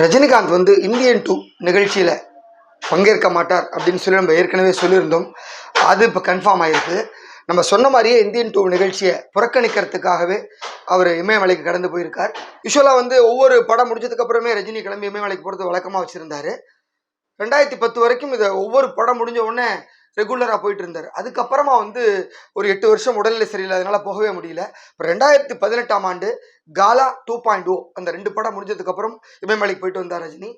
ரஜினிகாந்த் வந்து Indian two நிகழ்ச்சியில் பங்கேற்க மாட்டார் அப்படின்னு சொல்லி நம்ம ஏற்கனவே சொல்லியிருந்தோம். அது இப்போ கன்ஃபார்ம் ஆயிருக்கு. நம்ம சொன்ன மாதிரியே இந்தியன் டூ நிகழ்ச்சியை புறக்கணிக்கிறதுக்காகவே அவர் இமயமலைக்கு கடந்து போயிருக்கார். யூஸ்வலாக வந்து ஒவ்வொரு படம் முடிஞ்சதுக்கப்புறமே ரஜினி கிளம்பி இமயமலைக்கு போகிறது வழக்கமாக வச்சுருந்தாரு. ரெண்டாயிரத்தி பத்து வரைக்கும் இதை ஒவ்வொரு படம் முடிஞ்ச உடனே ரெகுலராக போயிட்டு இருந்தார் அதுக்கப்புறமா வந்து ஒரு எட்டு வருஷம் உடல்நிலை சரியில்லாதனால போகவே முடியல. இப்போ ரெண்டாயிரத்தி பதினெட்டாம் ஆண்டு காலா டூ பாயிண்ட் ஓ அந்த ரெண்டு படம் முடிஞ்சதுக்கப்புறம் இமயமலைக்கு போயிட்டு வந்தார் ரஜினி.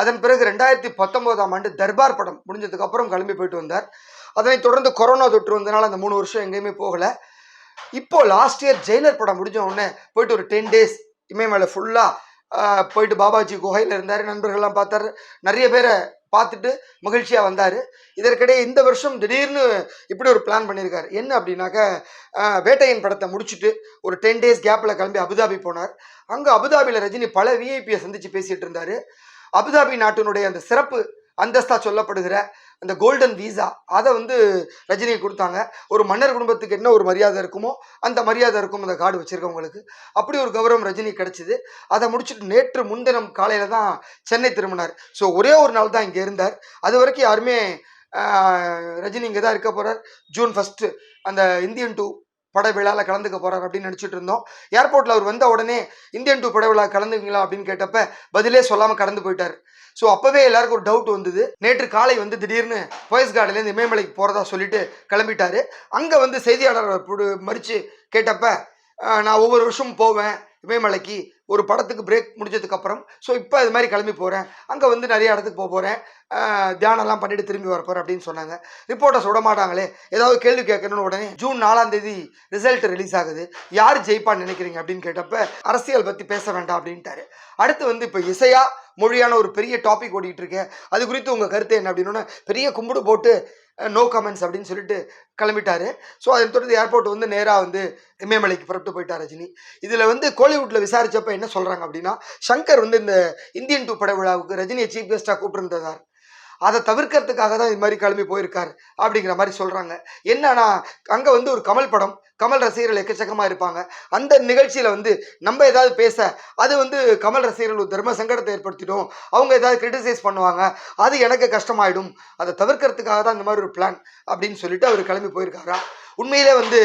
அதன் பிறகு ரெண்டாயிரத்தி பத்தொம்போதாம் ஆண்டு தர்பார் படம் முடிஞ்சதுக்கப்புறம் கிளம்பி போயிட்டு வந்தார். அதனைத் தொடர்ந்து கொரோனா தொற்று வந்தனால அந்த மூணு வருஷம் எங்கேயுமே போகலை. இப்போ லாஸ்ட் இயர் ஜெயிலர் படம் முடிஞ்ச உடனே போயிட்டு ஒரு டென் டேஸ் இமயமலை ஃபுல்லாக போயிட்டு பாபாஜி குகையில் இருந்தார். நண்பர்கள்லாம் பார்த்தார். நிறைய பேரை பார்த்துட்டு மகிழ்ச்சியாக வந்தார். இதற்கிடையே இந்த வருஷம் திடீர்னு இப்படி ஒரு பிளான் பண்ணியிருக்காரு என்ன அப்படின்னாக்கா வேட்டையன் படத்தை முடிச்சுட்டு ஒரு டென் டேஸ் கேப்பில் கிளம்பி அபுதாபி போனார். அங்கே அபுதாபியில் ரஜினி பல விஐபியை சந்தித்து பேசிகிட்டு இருந்தார். அபுதாபி நாட்டினுடைய அந்த சிறப்பு அந்தஸ்தா சொல்லப்படுகிற அந்த கோல்டன் வீசா அதை வந்து ரஜினிக்கு கொடுத்தாங்க. ஒரு மன்னர் குடும்பத்துக்கு என்ன ஒரு மரியாதை இருக்குமோ அந்த மரியாதை இருக்கும் அந்த கார்டு வச்சுருக்கவங்களுக்கு. அப்படி ஒரு கௌரவம் ரஜினி கிடச்சிது. அதை முடிச்சுட்டு நேற்று முன்தினம் காலையில் தான் சென்னை திரும்பினார். ஸோ ஒரே ஒரு நாள் தான் இங்கே இருந்தார். அது வரைக்கும் யாருமே ரஜினி இங்கே தான் இருக்க போகிறார் ஜூன் ஃபஸ்ட்டு அந்த இந்தியன் டூ பட விழாவில் கலந்துக்க போகிறார் அப்படின்னு நினச்சிட்டு இருந்தோம். ஏர்போர்ட்டில் அவர் வந்த உடனே இந்தியன் டூ பட விழா கலந்துங்களா அப்படின்னு கேட்டப்ப பதிலே சொல்லாமல் கடந்து போயிட்டார். ஸோ அப்போவே எல்லாருக்கும் ஒரு டவுட் வந்தது. நேற்று காலை வந்து திடீர்னு போயஸ் கார்டுலேருந்து இமயமலைக்கு போகிறதா சொல்லிட்டு கிளம்பிட்டாரு. அங்கே வந்து செய்தியாளர் மறித்து கேட்டப்ப நான் ஒவ்வொரு வருஷமும் போவேன். இமயமலைக்கு ஒரு படத்துக்கு பிரேக் முடிஞ்சதுக்கப்புறம். ஸோ இப்போ இது மாதிரி கிளம்பி போகிறேன் அங்கே வந்து நிறைய இடத்துக்கு போக போகிறேன் தியானம்லாம் பண்ணிட்டு திரும்பி வர போகிறேன் அப்படின்னு சொன்னாங்க. ரிப்போர்ட்டர்ஸ் விட மாட்டாங்களே. ஏதாவது கேள்வி கேட்கணும்னு உடனே ஜூன் நாலாம் தேதி ரிசல்ட் ரிலீஸ் ஆகுது. யார் ஜெயிப்பான்னு நினைக்கிறீங்க அப்படின்னு கேட்டப்ப அரசியல் பற்றி பேச வேண்டாம் அப்படின்ட்டாரு. அடுத்து வந்து இப்போ இசையா மொழியான ஒரு பெரிய டாபிக் ஓடிட்டு இருக்கேன் அது குறித்து உங்கள் கருத்து என்ன அப்படின்னு பெரிய கும்பிடு போட்டு நோ கமெண்ட்ஸ் அப்படின்னு சொல்லிட்டு கிளம்பிட்டாரு. ஸோ அதன் தொடர்ந்து ஏர்போர்ட் வந்து நேராக வந்து இமயமலைக்கு புறப்பட்டு போயிட்டார் ரஜினி. இதில் வந்து கோலிவுட்டில் விசாரிச்சப்ப என்ன சொல்கிறாங்க அப்படின்னா சங்கர் வந்து இந்த இந்தியன் டூ பட விழாவுக்கு ரஜினியை சீஃப் கெஸ்ட்டாக கூப்பிட்டுருந்ததார். அதை தவிர்க்கிறதுக்காக தான் இது மாதிரி கிளம்பி போயிருக்கார் அப்படிங்கிற மாதிரி சொல்கிறாங்க என்னன்னா அங்கே வந்து ஒரு கமல் படம் கமல் ரசிகர்கள் எக்கச்சக்கமாக இருப்பாங்க. அந்த நிகழ்ச்சியில் வந்து நம்ம ஏதாவது பேச அது வந்து கமல் ரசிகர்கள் ஒரு தர்ம சங்கடத்தை ஏற்படுத்திடும். அவங்க ஏதாவது கிரிட்டிசைஸ் பண்ணுவாங்க. அது எனக்கு கஷ்டமாயிடும். அதை தவிர்க்கிறதுக்காக தான் இந்த மாதிரி ஒரு பிளான் அப்படின்னு சொல்லிட்டு அவர் கிளம்பி போயிருக்காரா? உண்மையிலே வந்து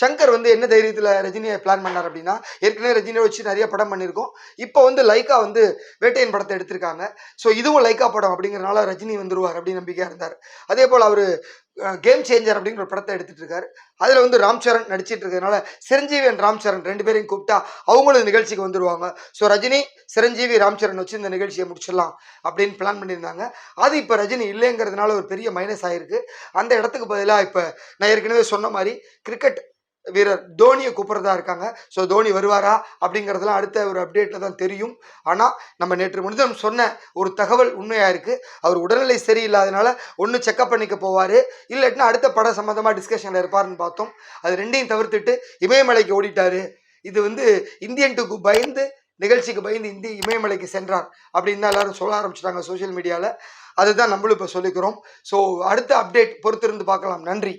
சங்கர் வந்து என்ன தைரியத்தில் ரஜினியை பிளான் பண்ணார் அப்படின்னா ஏற்கனவே ரஜினியை வச்சு நிறைய படம் பண்ணியிருக்கோம். இப்போ வந்து லைக்கா வந்து வேட்டையன் படத்தை எடுத்திருக்காங்க. ஸோ இதுவும் லைக்கா படம் அப்படிங்கிறனால ரஜினி வந்துருவார் அப்படின்னு நம்பிக்கையாக இருந்தார். அதே போல் அவர் கேம் சேஞ்சர் அப்படிங்கிற ஒரு படத்தை எடுத்துட்டு இருக்காரு. அதில் வந்து ராம் சரண் நடிச்சிட்டு இருக்கிறதுனால சிரஞ்சீவி அண்ட் ராம் சரண் ரெண்டு பேரையும் கூப்பிட்டா அவங்களும் இந்த நிகழ்ச்சிக்கு வந்துடுவாங்க ஸோ ரஜினி சிரஞ்சீவி ராம் சரண் வச்சு இந்த நிகழ்ச்சியை முடிச்சிடலாம் அப்படின்னு பிளான் பண்ணியிருந்தாங்க. அது இப்போ ரஜினி இல்லைங்கிறதுனால ஒரு பெரிய மைனஸ் ஆகிருக்கு அந்த இடத்துக்கு பதிலாக இப்போ நான் ஏற்கனவே சொன்ன மாதிரி கிரிக்கெட் வீரர் தோனியை கூப்பிட்றதா இருக்காங்க. ஸோ தோனி வருவாரா? அப்படிங்கிறதெல்லாம் அடுத்த ஒரு அப்டேட்டில் தான் தெரியும். ஆனால் நம்ம நேற்று முன்தினம் சொன்ன ஒரு தகவல் உண்மையாக இருக்குது அவர் உடல்நிலை சரியில்லாதனால ஒன்று செக்கப் பண்ணிக்க போவார். இல்லாட்டினா அடுத்த படம் சம்மந்தமாக டிஸ்கஷனில் இருப்பார்னு பார்த்தோம். அது ரெண்டையும் தவிர்த்துட்டு இமயமலைக்கு ஓடிட்டார். இது வந்து இந்தியன் டூக்கு பயந்து நிகழ்ச்சிக்கு பயந்து இந்தி இமயமலைக்கு சென்றார் அப்படின்னு தான் எல்லாரும் சொல்ல ஆரம்பிச்சிட்டாங்க சோஷியல் மீடியாவில் அதுதான் நம்மளும் இப்போ சொல்லிக்கிறோம். ஸோ அடுத்த அப்டேட் பொறுத்திருந்து பார்க்கலாம். நன்றி.